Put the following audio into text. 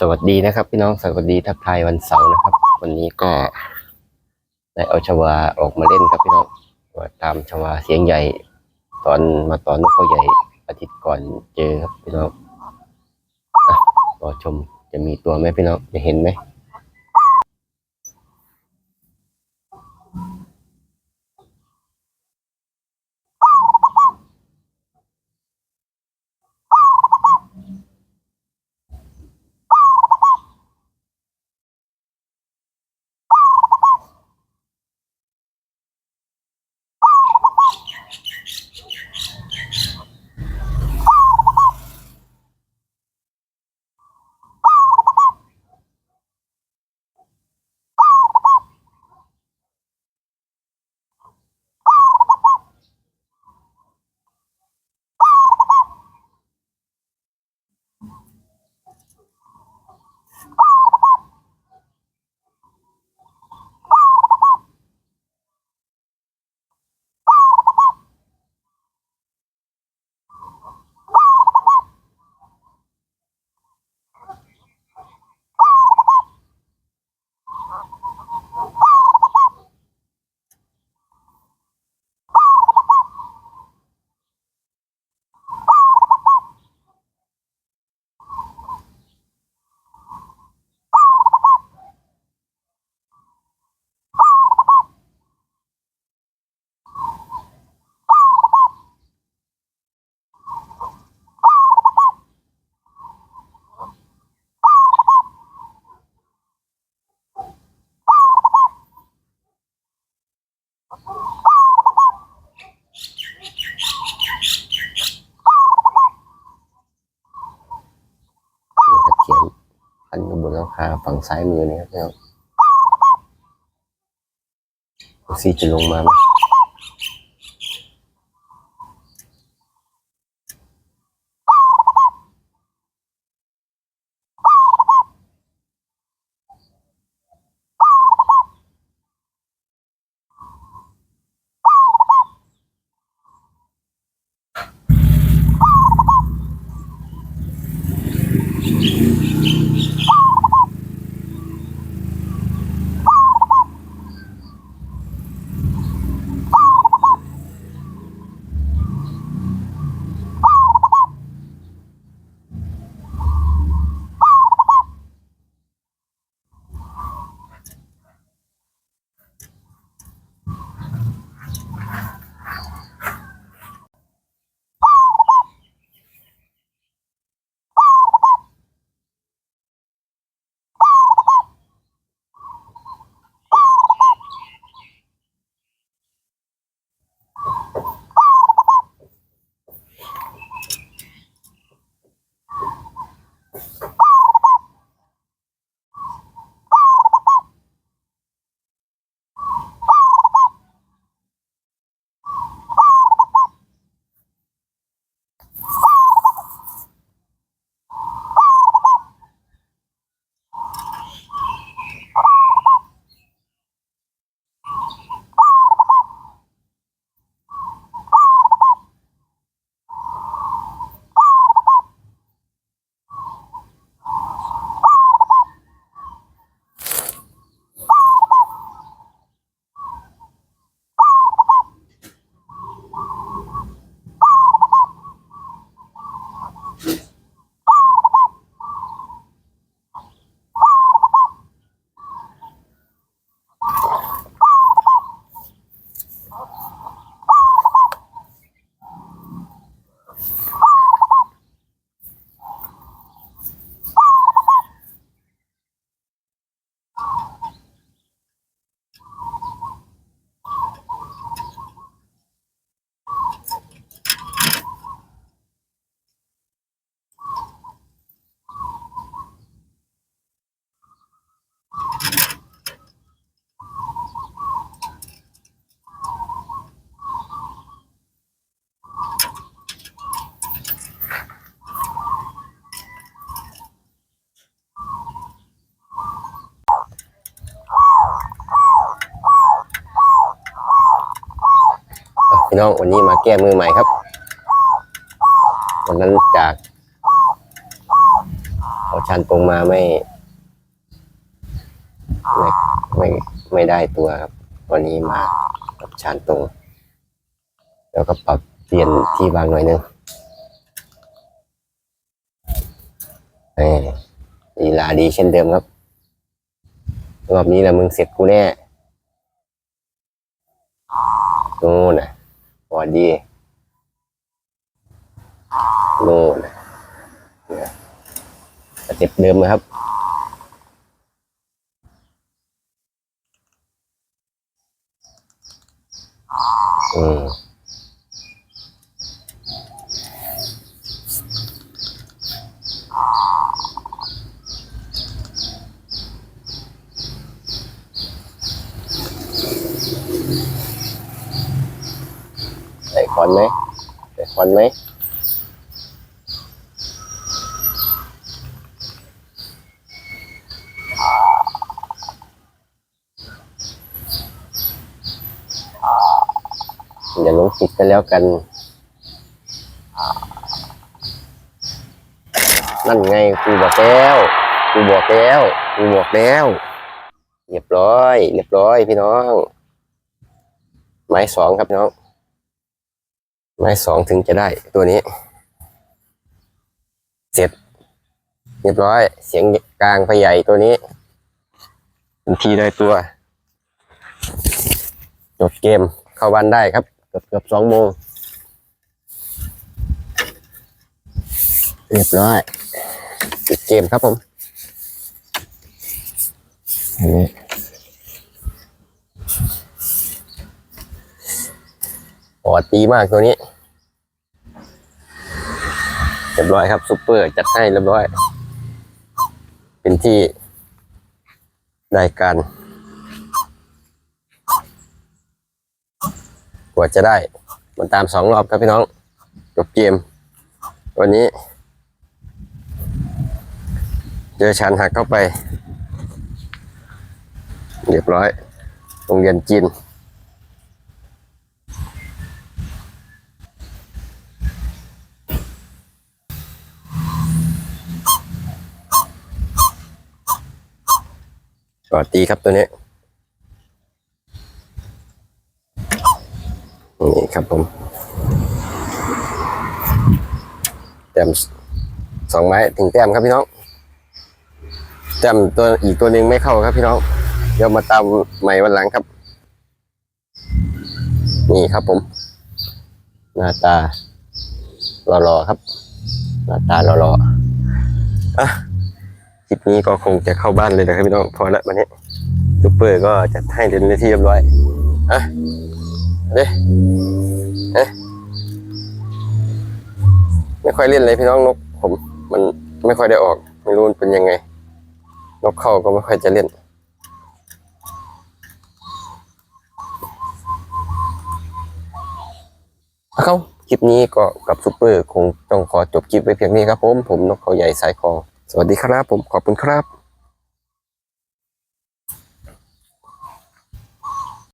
สวัสดีนะครับ พี่น้องสวัสดีทักทายวันเสาร์นะครับ วันนี้ก็ได้เอาชวาออกมาเล่นครับพี่น้องว่าตามชวาเสียงใหญ่ ตอนมาตอนนกเขาใหญ่อาทิตย์ก่อนเจอครับพี่น้องรอชมจะมีตัวไหมพี่น้องจะเห็นไหม แล้วหลังคาฝั่งซ้ายมือนี่ครับพี่น้องซีจะลงมาไหม พี่น้องวันนี้มาแก้มือใหม่ครับวันนั้นจากเอาเขาชันตรงมาไม่ไม่ไม่ไม่ได้ตัวครับ วันนี้มากับชานตรง แล้วก็ปรับเปลี่ยนที่วางหน่อยนึงเอ้ยลีลาดีเช่นเดิมครับรอบนี้แหละมึงเสร็จกูแน่นู่นน่ะ อดีนู่นนะเนี่ยสเต็ปเดิมนะครับ อืมใส่ควันไหม ใส่ควันไหมอย่าลงผิดกันแล้วกัน นั่นไงกูบอกแล้วกูบอกแล้วกูบอกแล้วเรียบร้อย เรียบร้อยพี่น้อง ไม้สองครับพี่น้อง ไม้สองถึงจะได้ตัวนี้ เสร็จ เรียบร้อย เสียงกลางไปใหญ่ตัวนี้ทันทีได้ตัว จบเกมเข้าบ้านได้ครับ เกือบเกือบสองโมง เรียบร้อยปิดเกมครับผมอันนี้ อดตีมากตัวนี้เรียบร้อยครับซุปเปอร์จัดให้เรียบร้อย เป็นที่ได้การกว่าจะได้ มันตามสองรอบครับพี่น้องจบเกม วันนี้ เจอชันหักเข้าไป เรียบร้อยโรงเรียนจีน ก็ตีครับตัวนี้นี่ครับผมแต้มสองไม้ถึงแต้มครับพี่น้องแต้มตัวอีกตัวหนึ่งไม่เข้าครับพี่น้องเดี๋ยวมาตามใหม่วันหลังครับ นี่ครับผม หน้าตารอๆครับ หน้าตารอๆอะ คลิปนี้ก็คงจะเข้าบ้านเลยนะครับพี่น้องพอละวันนี้ซูเปอร์ก็จะให้เดินในที่เรียบร้อยอะเด้เอ๊ะไม่ค่อยเล่นเลยพี่น้องนก ผม มันไม่ค่อยได้ออก ไม่รู้มันเป็นยังไง นกเข้าก็ไม่ค่อยจะเล่นครับคลิปนี้ก็กับซูเปอร์คงต้องขอจบคลิปไว้เพียงนี้ครับผม ผมนกเขาใหญ่สายคอ สวัสดีครับผมขอบคุณครับ